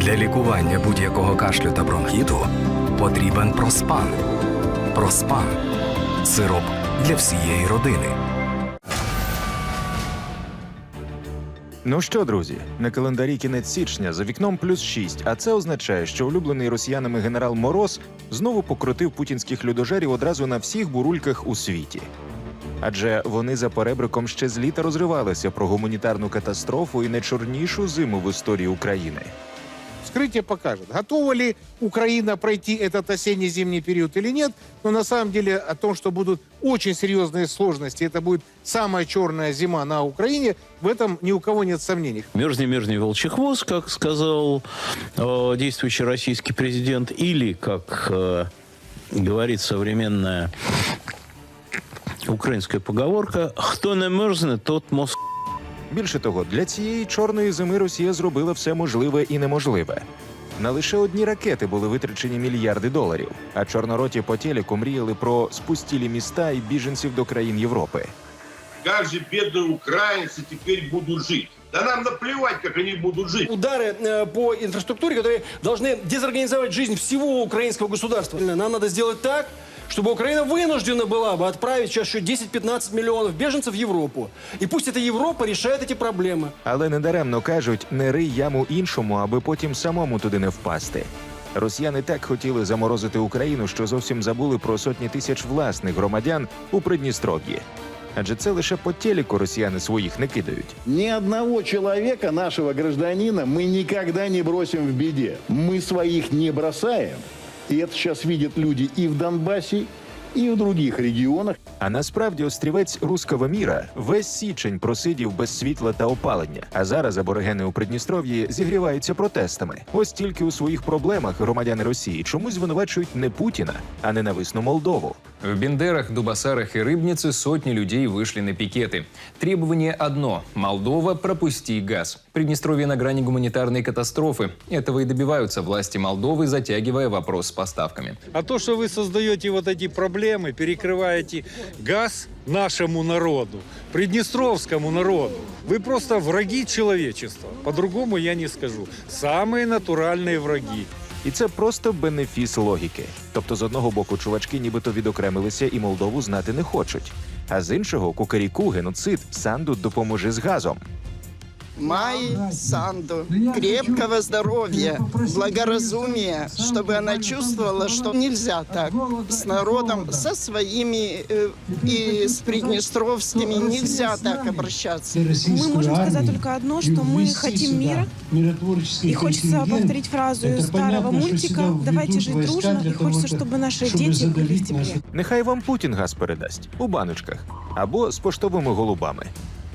Для лікування будь-якого кашлю та бронхіту потрібен проспан. Проспан сироп для всієї родини. Ну що, друзі, на календарі кінець січня за вікном плюс 6, а це означає, що улюблений росіянами генерал Мороз знову покрутив путінських людожерів одразу на всіх бурульках у світі. Адже вони за перебриком ще з літа розривалися про гуманітарну катастрофу і найчорнішу зиму в історії України. Вскрытие покажет, готова ли Украина пройти этот осенне-зимний период или нет. Но на самом деле о том, что будут очень серьезные сложности, это будет самая черная зима на Украине, в этом ни у кого нет сомнений. Мерзни, мерзни, волчий хвост, как сказал э, действующий российский президент, или, как э, говорит современная украинская поговорка, кто не мерзне, тот мозг. Більше того, для цієї чорної зими Росія зробила все можливе і неможливе. На лише одні ракети були витрачені мільярди доларів, а чорнороті по телеку мріяли про спустілі міста і біженців до країн Європи. Как же бедные украинцы теперь будут жить? Да нам наплевать, как они будут жить. удары э, по инфраструктуре, которые должны дезорганизовать жизнь всего украинского государства. Нам надо сделать так, чтобы Украина вынуждена была бы отправить сейчас еще 10-15 миллионов беженцев в Европу. И пусть эта Европа решает эти проблемы. Але недаремно кажуть, не рий яму іншому, аби потім самому туди не впасти. Росіяни так хотіли заморозити Україну, що зовсім забули про сотні тисяч власних громадян у Придністров'ї. Адже це лише по телеку росіяни своїх не кидають. Ни одного человека, нашего гражданина, мы никогда не бросим в беде. Мы своих не бросаем. И это сейчас видят люди и в Донбассе, і в других регіонах. А насправді острівець руского міра весь січень просидів без світла та опалення. А зараз аборигени у Придністров'ї зігріваються протестами. Ось тільки у своїх проблемах громадяни Росії чомусь звинувачують не Путіна, а ненависну Молдову. В Бендерах, Дубасарах и Рыбнице сотни людей вышли на пикеты. Требование одно – Молдова, пропусти газ. Приднестровье на грани гуманитарной катастрофы. Этого и добиваются власти Молдовы, затягивая вопрос с поставками. А то, что вы создаете вот эти проблемы, перекрываете газ нашему народу, приднестровскому народу, вы просто враги человечества. По-другому я не скажу. Самые натуральные враги. І це просто бенефіс логіки. Тобто, з одного боку, чувачки нібито відокремилися і Молдову знати не хочуть. А з іншого кукаріку, геноцид, Санду допоможе з газом. Май Санду крепкого здоровья, благоразумия, чтобы она чувствовала, что нельзя так с народом, со своими э, и с приднестровскими нельзя так обращаться. Мы можем сказать только одно, что мы хотим мира. И хочется повторить фразу из старого мультика «Давайте жить дружно». И хочется, чтобы наши дети были в тепле. Нехай вам Путін газ передасть у баночках або з поштовими голубами.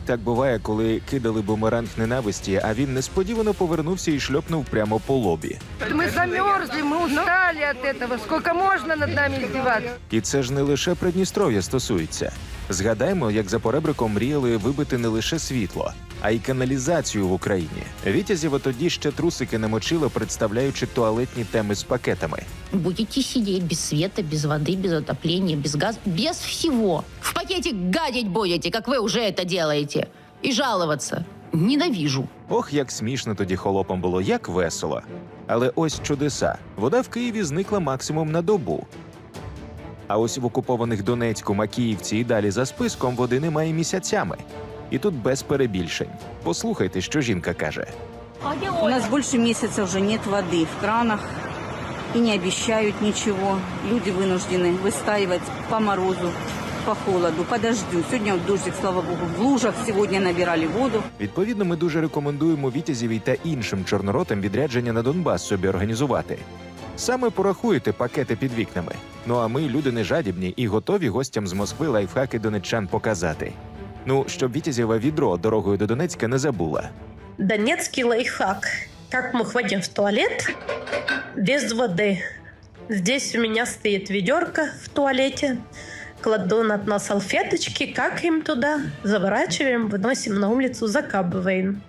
Так буває, коли кидали бумеранг ненависті, а він несподівано повернувся і шльопнув прямо по лобі. Мы замерзли, мы устали от этого. Сколько можно над нами издеваться? І це ж не лише Придністров'я стосується. Згадаймо, як за поребриком мріяли вибити не лише світло, а й каналізацію в Україні. Вітязєва тоді ще трусики намочило, представляючи туалетні теми з пакетами. Будете сидеть без света, без воды, без отопления, без газа, без всего. В пакете гадить будете, как вы уже это делаете. И жаловаться. Ненавижу. Ох, як смішно тоді холопам було, як весело. Але ось чудеса: вода в Києві зникла максимум на добу. А ось в окупованих Донецьку, Макіївці і далі за списком води немає місяцями. І тут без перебільшень. Послухайте, що жінка каже. У нас больше месяца уже нет воды в кранах. И не обещают ничего. Люди вынуждены выстаивать по морозу, по холоду, по дождю. Сегодня вот дождик, слава богу, в лужах сегодня набирали воду. Відповідно, ми дуже рекомендуємо Вітязєвій та іншим чорноротам відрядження на Донбас собі організувати. Саме порахуєте пакети під вікнами. Ну а ми, люди не жадібні і готові гостям з Москви лайфхаки донеччан показати. Ну, щоб Вітязєва відро дорогою до Донецька не забула. Донецкий лайфхак. Как мы ходим в туалет без воды. Здесь у меня стоит ведерко в туалете. Кладу на дно салфеточки, какаем туда, заворачиваем, выносим на улицу, закапываем.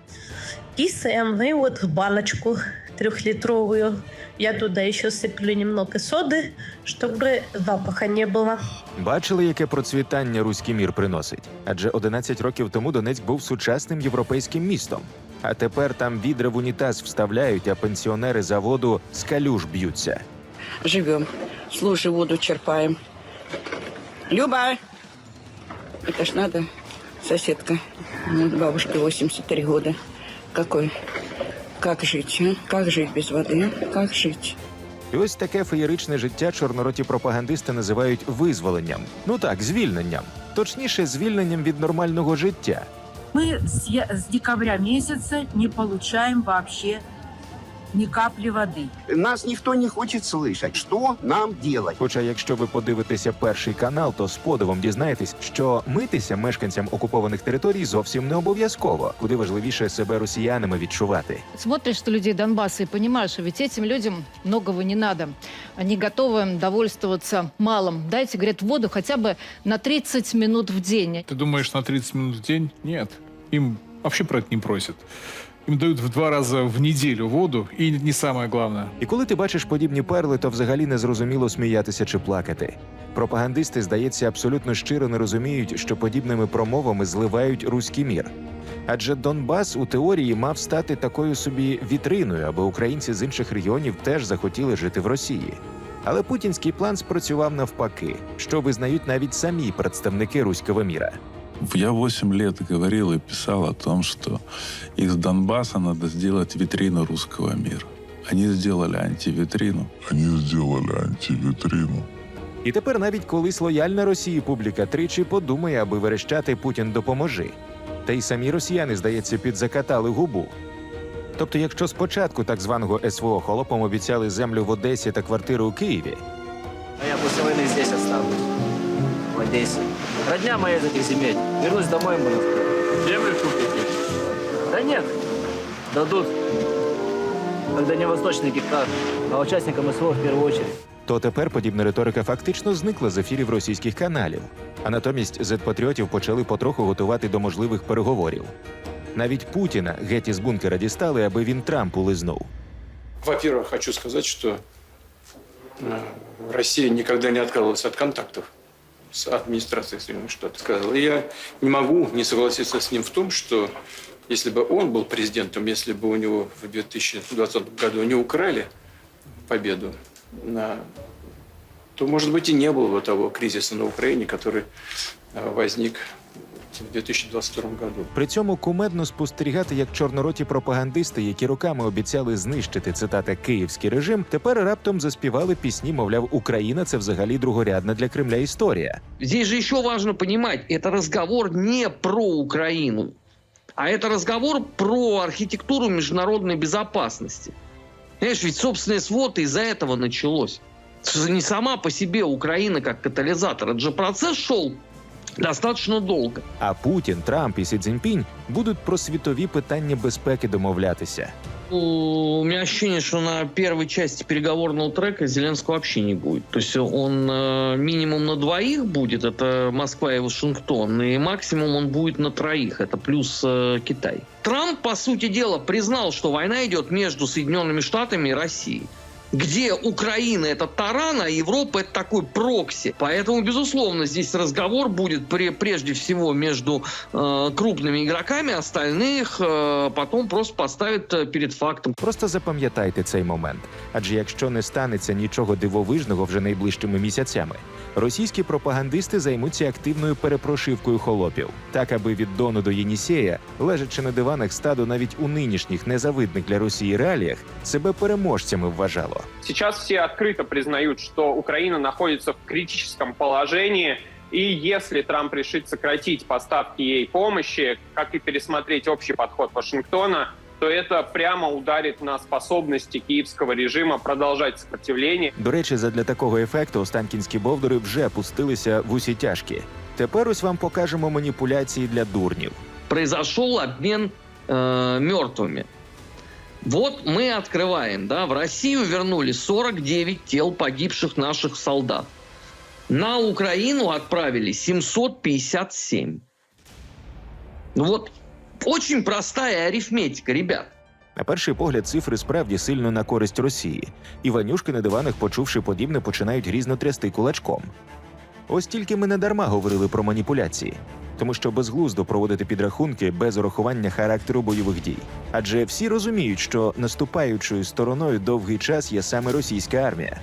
Кисаем, и вот в баночку трехлитровую. Я туда еще сыплю немного соды, чтобы запаха не было. Бачили, яке процвітання руський мір приносить? Адже 11 років тому Донецьк був сучасним європейським містом. А тепер там відра в унітаз вставляють, а пенсіонери заводу з калюж б'ються. Живем. С лужи воду черпаем. Люба! Это ж надо, соседка. Вот бабушке 83 года. Какой? Как жить, а? Как жить без воды? а? Как жить? І ось таке феєричне життя чорнороті пропагандисти називають визволенням. Ну так, звільненням. Точніше, звільненням від нормального життя. Мы с, с декабря месяца не получаем вообще ни капли воды. Нас никто не хочет слышать. Что нам делать? Хоча, якщо ви подивитеся перший канал, то з подивом дізнаєтесь, що митися мешканцям окупованих територій зовсім не обов'язково, куди важливіше себе росіянами відчувати. Смотришь что людей Донбасса и понимаешь, что ведь этим людям многого не надо. Они готовы довольствоваться малым. Дайте, говорят, воду хотя бы на 30 минут в день. Ты думаешь, на 30 минут в день? Нет. Им вообще про это не просят. Им дают в два раза в неделю воду, и не самое главное. І коли ти бачиш подібні перли, то взагалі не зрозуміло сміятися чи плакати. Пропагандисти, здається, абсолютно щиро не розуміють, що подібними промовами зливають руський мір. Адже Донбас у теорії мав стати такою собі вітриною, аби українці з інших регіонів теж захотіли жити в Росії. Але путінський план спрацював навпаки, що визнають навіть самі представники руського міра. Я 8 лет говорил и писал о том, что из Донбасса надо сделать витрину русского мира. Они сделали антивитрину. Они сделали антивитрину. І тепер навіть колись лояльна Росії публіка тричі подумає, аби верещати Путін допоможи. Та й самі росіяни, здається, підзакатали губу. Тобто, якщо спочатку так званого СВО холопом обіцяли землю в Одесі та квартиру у Києві, А я после войны здесь останусь, в Одессе. Родня моя из этих земель. Вернусь домой, можно сказать. Землю купите? Да нет, дадут. Когда не восточный гектар, а участникам СВО в первую очередь. то тепер подібна риторика фактично зникла з ефірів російських каналів. А натомість зет-патріотів почали потроху готувати до можливих переговорів. Навіть Путіна геть із бункера дістали, аби він Трампу лизнув. Во-первых, хочу сказать, что э, Россия никогда не отказывалась от контактов С администрацией Соединенных Штатов. Сказал. И я не могу не согласиться с ним в том, что если бы он был президентом, если бы у него в 2020 году не украли победу, на, то, может быть, и не было бы того кризиса на Украине, который э, возник в 2022 году. При цьому кумедно спостерігати, як чорнороті пропагандисти, які роками обіцяли знищити цитата київський режим, тепер раптом заспівали пісні, мовляв, Україна це взагалі другорядна для Кремля історія. Здесь же еще важно понимать, это разговор не про Украину, а это разговор про архитектуру международной безопасности. Понимаешь, ведь собственное СВО из-за этого началось. Что Не сама по себе Украина как катализатор. Это же процесс шел достаточно долго. А Путін, Трамп і Сі Цзіньпінь будуть про світові питання безпеки домовлятися. У меня ощущение, что на первой части переговорного трека Зеленского вообще не будет. То есть он э, минимум на двоих будет, это Москва и Вашингтон, и максимум он будет на троих, это плюс э, Китай. Трамп, по сути дела, признал, что война идет между Соединенными Штатами и Россией где Украина это таран, а Европа это такой прокси. Поэтому, безусловно, здесь разговор будет пре- прежде всего между э, крупными игроками, остальных э, потом просто поставят э, перед фактом. Просто запам'ятайте цей момент. Адже якщо не станеться нічого дивовижного вже найближчими місяцями, російські пропагандисти займуться активною перепрошивкою холопів, так аби від Дону до Єнісея, лежачи на диванах стаду навіть у нинішніх незавидних для Росії реаліях, себе переможцями вважало. Сейчас все открыто признают, что Украина находится в критическом положении, и если Трамп решит сократить поставки ей помощи, как и пересмотреть общий подход Вашингтона, то это прямо ударит на способности киевского режима продолжать сопротивление. До речі, задля такого ефекту останкінські бовдури вже пустилися в усі тяжкі. Тепер ось вам покажемо маніпуляції для дурнів. Произошел обмен э, мертвыми. Вот мы открываем, да, в Россию вернули 49 тел погибших наших солдат. На Украину отправили 757. Ну Вот очень простая арифметика, ребят. На перший погляд, цифри справді сильно на користь Росії. Іванюшки на диванах, почувши подібне, починають грізно трясти кулачком. Ось тільки ми не дарма говорили про маніпуляції, тому що безглуздо проводити підрахунки без урахування характеру бойових дій. Адже всі розуміють, що наступаючою стороною довгий час є саме російська армія.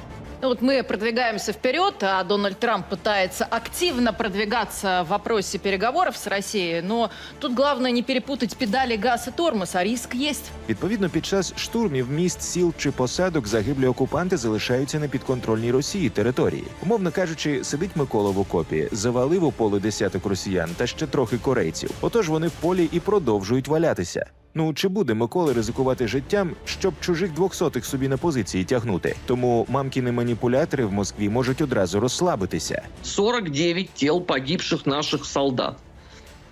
Ну вот мы продвигаемся вперед, а Дональд Трамп пытается активно продвигаться в вопросе переговоров с Россией. Но тут главное не перепутать педали газ и тормоз, а риск есть. Відповідно, під час штурмів міст, сіл чи посадок загиблі окупанти залишаються на підконтрольній Росії території. Умовно кажучи, сидить Микола в окопі, завалив у поле десяток росіян та ще трохи корейців. Отож вони в полі і продовжують валятися. Ну чи буде Микола ризикувати життям, щоб чужих двохсотих собі на позиції тягнути? Тому мамкіни маніпулятори в Москві можуть одразу розслабитися. 49 тіл погибших наших солдат.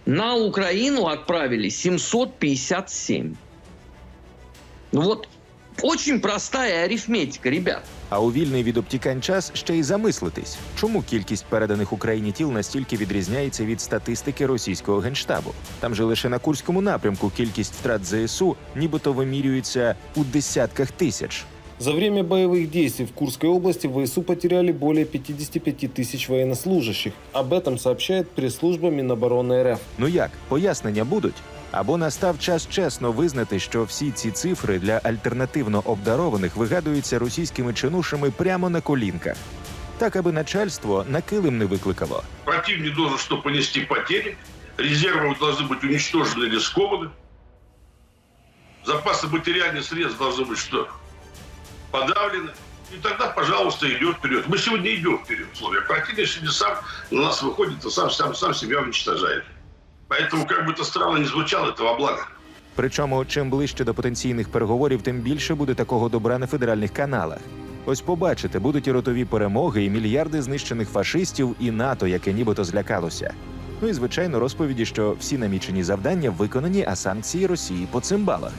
На Україну відправили 757. Ну вот, очень простая арифметика, ребят. А у вільний від обтікань час ще й замислитись, чому кількість переданих Україні тіл настільки відрізняється від статистики російського генштабу. Там же лише на курському напрямку кількість втрат ЗСУ нібито вимірюється у десятках тисяч. За время боевых действий в Курской области ВСУ потеряли более 55 тысяч военнослужащих. Об этом сообщает пресс-служба Минобороны РФ. Ну як, пояснення будуть? Або настав час чесно визнати, що всі ці цифри для альтернативно обдарованих вигадуються російськими чинушами прямо на колінках, так аби начальство на килим не викликало. Противник должен что понести потери, резервы должны быть уничтожены или скованы, запасы материальных средств должны быть что подавлены. И тогда, пожалуйста, идет вперед. Мы сегодня идем вперед. в условиях. Противник сегодня сам на нас выходит и сам, сам, сам себя уничтожает. Поэтому, как бы это странно ни звучало, это во благо. Причому, чим ближче до потенційних переговорів, тим більше буде такого добра на федеральних каналах. Ось побачите, будуть і ротові перемоги, і мільярди знищених фашистів, і НАТО, яке нібито злякалося. Ну і звичайно, розповіді, що всі намічені завдання виконані, а санкції Росії по цимбалах.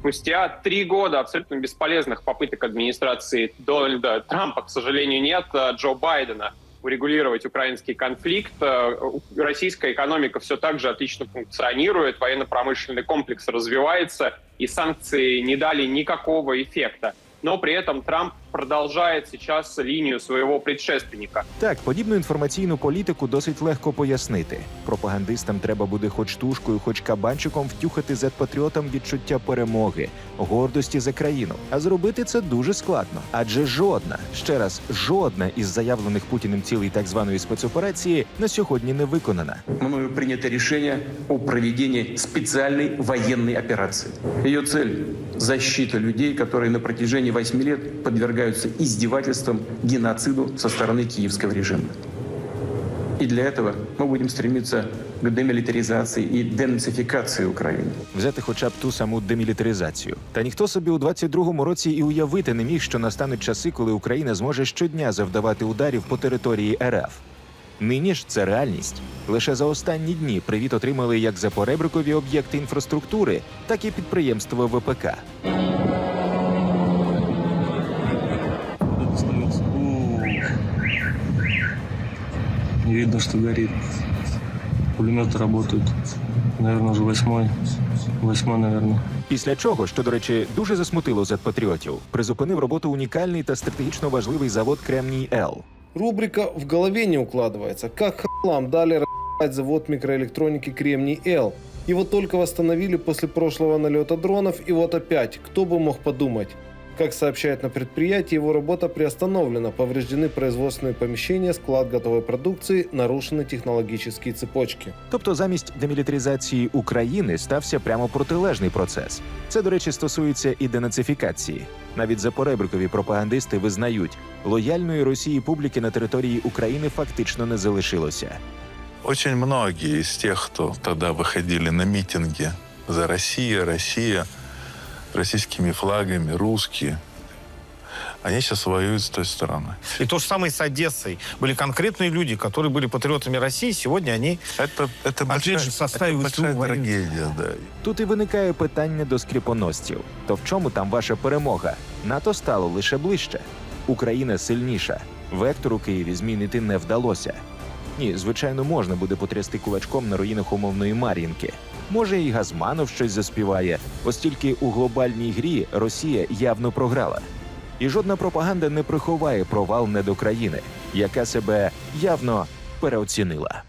Спустя три года абсолютно бесполезных попыток администрации Дональда Трампа, к сожалению, нет, э, Джо Байдена урегулировать украинский конфликт. Э, у- Российская экономика все так же отлично функционирует, военно-промышленный комплекс развивается, и санкции не дали никакого эффекта. Но при этом Трамп продолжает сейчас линию своего предшественника. Так, подібну інформаційну політику досить легко пояснити. Пропагандистам треба буде хоч тушкою, хоч кабанчиком втюхати зет-патріотам відчуття перемоги, гордості за країну. А зробити це дуже складно. Адже жодна, ще раз, жодна із заявлених Путіним цілей так званої спецоперації на сьогодні не виконана. мною принято решение о проведении специальной военной операции. Ее цель – защита людей, которые на протяжении восьми лет подвергаются издевательствам, геноциду со стороны киевского режима. И для этого мы будем стремиться к демилитаризации и денацификации Украины. Взяти хоча б ту саму демілітаризацію. Та ніхто собі у 22-му році і уявити не міг, що настануть часи, коли Україна зможе щодня завдавати ударів по території РФ. Нині ж це реальність. Лише за останні дні привіт отримали як запоребрикові об'єкти інфраструктури, так і підприємства ВПК. Видно, что горит. Пулеметы работают. Наверное, уже восьмой. Восьмой, наверное. Після чого, що до речі, дуже засмутило зет-патріотів, призупинив роботу унікальний та стратегічно важливий завод Кремній Л. Рубрика «В голове не укладывается». Как хлам дали р***ать завод микроэлектроники «Кремний-Л». Его только восстановили после прошлого налета дронов, и вот опять, кто бы мог подумать. Как сообщают на предприятии, его работа приостановлена, повреждены производственные помещения, склад готовой продукции, нарушены технологические цепочки. Тобто, замість демілітаризації України стався прямо протилежний процес. Це, до речі, стосується і денацифікації. Навіть запоребрикові пропагандисти визнають, лояльної Росії публіки на території України фактично не залишилося. Очень многие из тех, кто тогда выходили на митинги за Россию, Россия, российскими флагами, русские, они сейчас воюют с той стороны. И то же самое с Одессой. Были конкретные люди, которые были патриотами России. Сегодня они, Это, это опять большая, же, в составе это большая ВСУ воюют. трагедия, да. Тут і виникає питання до скріпоносців: то в чому там ваша перемога? НАТО стало лише ближче. Україна сильніша. Вектор у Києві змінити не вдалося. Ні, звичайно, можна буде потрясти кулачком на руїнах умовної Мар'їнки. Може, і Газманов щось заспіває, ось тільки у глобальній грі Росія явно програла. І жодна пропаганда не приховає провал недокраїни. яка себе явно переоцінила.